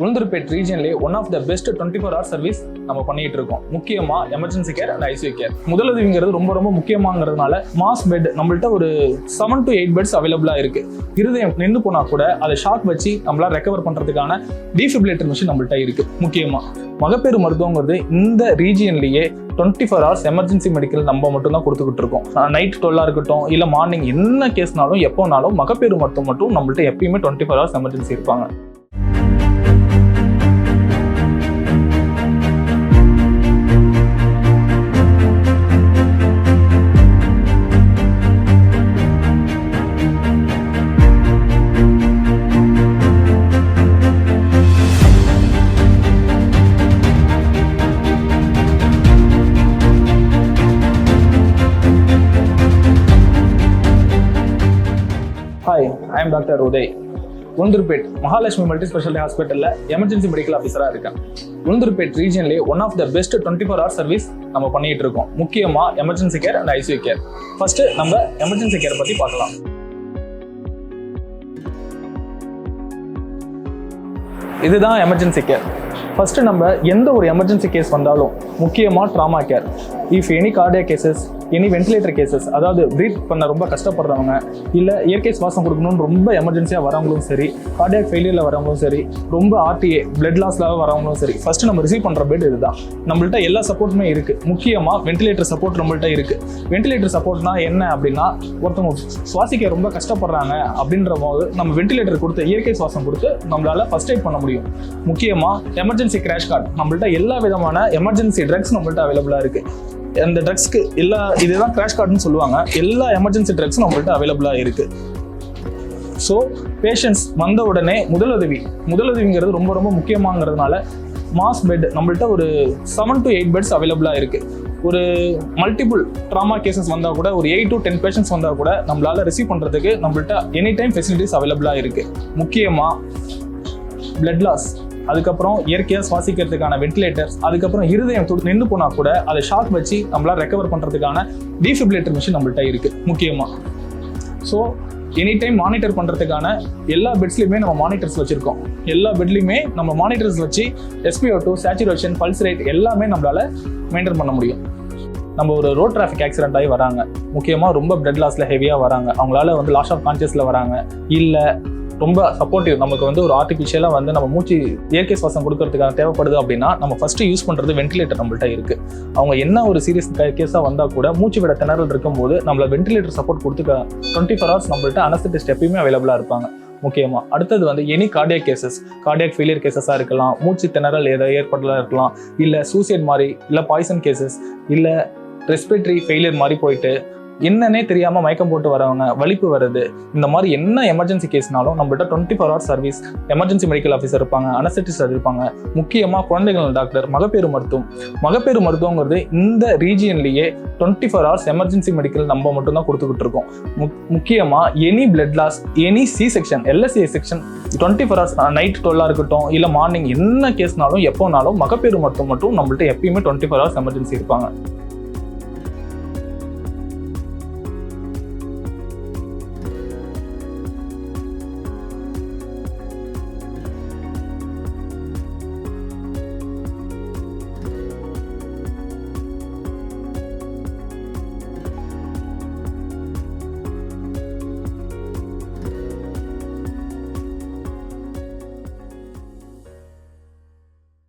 Ulundurpet ரீஜன்லேயே one of the best twenty four hour service நம்ம பண்ணிட்டு இருக்கோம். முக்கியமா emergency care and ICU care முதலுதவிங்கிறது ரொம்ப ரொம்ப முக்கியமாங்கிறதுனால மாஸ் பெட் நம்மள்ட்ட ஒரு செவன் டு எயிட் பெட்ஸ் அவைலபிளா இருக்கு. இருதயம் நின்று போனா கூட அதை ஷாக் வச்சு நம்மளால ரெக்கவர் பண்றதுக்கான டிஃபிபிலேட்டர் மிஷின் நம்மள்ட்ட இருக்கு. முக்கியமா மகப்பேறு மருத்துவங்கிறது இந்த ரீஜியன்லயே twenty four hours emergency medical நம்ம மட்டும் தான் கொடுத்துக்கிட்டு இருக்கோம். நைட் டுவெல்லாக இருக்கட்டும் இல்லை மார்னிங் என்ன கேஸ்னாலும் எப்போனாலும் மகப்பேறு மருத்துவம் மட்டும் நம்மள்ட்ட எப்பயுமே டுவெண்ட்டி ஃபோர் ஹவர்ஸ் எமர்ஜென்சி இருப்பாங்க. I am doctor Uday Ulundurpet Mahalakshmi multi speciality ஹாஸ்பிட்டலில் எமர்ஜென்சி மெடிக்கல் ஆஃபீஸராக இருக்கேன். Ulundurpet ரீஜன்லேயே one of the best twenty four hour service நம்ம பண்ணிட்டு இருக்கோம். முக்கியமாக emergency care and ICU care first நம்ம எமர்ஜென்சி கேர் பற்றி பார்க்கலாம். இதுதான் எமர்ஜென்சி கேர் ஃபஸ்ட்டு நம்ம எந்த ஒரு எமர்ஜென்சி கேஸ் வந்தாலும் முக்கியமாக trauma care if any cardiac cases any ventilator cases அதாவது ப்ரீத் பண்ண ரொம்ப கஷ்டப்படுறவங்க இல்லை இயற்கை சுவாசம் கொடுக்கணும்னு ரொம்ப எமர்ஜென்சியாக வரவங்களும் சரி கார்டியாக் ஃபெயிலியரில் வரவங்களும் சரி ரொம்ப ஆர்டிஏ பிளட் லாஸில் வரவங்களும் சரி ஃபர்ஸ்ட் நம்ம ரிசீவ் பண்ணுற பெட் இதுதான். நம்மள்ட்ட எல்லா சப்போர்ட்டுமே இருக்குது முக்கியமாக வென்டிலேட்டர் சப்போர்ட் நம்மள்ட்ட இருக்குது வென்டிலேட்டர் சப்போர்ட்னா என்ன அப்படின்னா ஒருத்தவங்க சுவாசிக்க ரொம்ப கஷ்டப்படுறாங்க அப்படின்ற போது நம்ம வென்டிலேட்டர் கொடுத்து இயற்கை சுவாசம் கொடுத்து நம்மளால் ஃபர்ஸ்ட் எய்ட் பண்ண முடியும். முக்கியமாக எமர்ஜென்சி கிராஷ் கார்டு நம்மள்ட்ட எல்லா விதமான எமர்ஜென்சி ட்ரக்ஸ் நம்மள்ட்ட அவைலபிளாக இருக்குது அந்த ட்ரக்ஸ்க்கு எல்லா இதுதான் கிராஷ் கார்டுன்னு சொல்லுவாங்க. எல்லா எமர்ஜென்சி ட்ரக்ஸும் நம்மள்ட்ட அவைலபிளாக இருக்குது ஸோ பேஷண்ட்ஸ் வந்த உடனே முதலுதவி முதலுதவிங்கிறது ரொம்ப ரொம்ப முக்கியமாங்கிறதுனால மாஸ் பெட் நம்மள்ட்ட ஒரு செவன் டு எயிட் பெட்ஸ் அவைலபிளாக இருக்குது ஒரு மல்டிபிள் ட்ராமா கேசஸ் வந்தால் கூட ஒரு எயிட் டு டென் பேஷண்ட்ஸ் வந்தால் கூட நம்மளால் ரிசீவ் பண்ணுறதுக்கு நம்மள்ட்ட எனி டைம் ஃபெசிலிட்டிஸ் அவைலபிளாக இருக்குது முக்கியமாக பிளட் லாஸ் அதுக்கப்புறம் இயற்கையாக சுவாசிக்கிறதுக்கான வென்டிலேட்டர்ஸ் அதுக்கப்புறம் இருதயம் நின்று போனால் கூட அதை ஷாக் வச்சு நம்மளால் ரெக்கவர் பண்ணுறதுக்கான டிஃபிபிலேட்டர் மிஷின் நம்மள்ட்ட இருக்குது முக்கியமாக ஸோ எனி டைம் மானிட்டர் பண்ணுறதுக்கான எல்லா பெட்ஸ்லையுமே நம்ம மானிட்டர்ஸ் வச்சுருக்கோம். எல்லா பெட்லையுமே நம்ம மானிட்டர்ஸ் வச்சு SPO two saturation pulse rate எல்லாமே நம்மளால் மெயின்டைன் பண்ண முடியும். நம்ம ஒரு ரோட் டிராஃபிக் ஆக்சிடென்ட் ஆகி வராங்க. முக்கியமாக ரொம்ப பிளட் லாஸில் ஹெவியாக வராங்க. அவங்களால வந்து லாஸ் ஆஃப் கான்சியஸில் வராங்க. இல்லை ரொம்ப சப்போர்ட்டிவ் நமக்கு வந்து ஒரு ஆர்டிஃபிஷியலாக வந்து நம்ம மூச்சு இயற்கை சுவாசம் கொடுக்கறதுக்காக தேவைப்படுது அப்படின்னா நம்ம ஃபஸ்ட்டு யூஸ் பண்ணுறது வென்டிலேட்டர் நம்மள்ட்ட இருக்குது அவங்க என்ன ஒரு சீரியஸ் கேஸாக வந்தால் கூட மூச்சு விட திணறல் இருக்கும்போது நம்மளை வென்டிலேட்டர் சப்போர்ட் கொடுத்துக்க டுவெண்ட்டி ஃபோர் ஹவர்ஸ் நம்மள்ட்ட அனஸ்தட்டிஸ்ட் எப்பயுமே அவைலபிளாக இருப்பாங்க. முக்கியமாக அடுத்தது வந்து any cardiac cases cardiac failure கேசஸாக இருக்கலாம். மூச்சு திணறல் ஏதோ ஏற்படலாம் இருக்கலாம். இல்லை சூசைட் மாதிரி இல்லை பாய்சன் கேசஸ் இல்லை ரெஸ்பிரேட்டரி ஃபெயிலியர் மாதிரி போயிட்டு என்னன்னே தெரியாமல் மயக்கம் போட்டு வரவங்க வலிப்பு வருது. இந்த மாதிரி என்ன எமர்ஜென்சி கேஸ்னாலும் நம்மள்ட்ட twenty four hour service emergency medical officer இருப்பாங்க அனஸ்தட்டிஸ்ட் இருப்பாங்க. முக்கியமாக குழந்தைகள் டாக்டர் மகப்பேறு மருத்துவம். மகப்பேறு மருத்துவங்கிறது இந்த ரீஜியன்லேயே twenty four hours emergency medical நம்ம மட்டும்தான் கொடுத்துக்கிட்டு இருக்கோம். முக்- முக்கியமாக any blood loss any C section LSC section twenty four hours night டுவெல்லாக இருக்கட்டும் இல்லை மார்னிங் என்ன கேஸ்னாலும் எப்போனாலும் மகப்பேறு மருத்துவம் மட்டும் நம்மள்ட்ட எப்பயுமே டுவெண்ட்டி ஃபோர் ஹவர்ஸ் எமர்ஜென்சி இருப்பாங்க.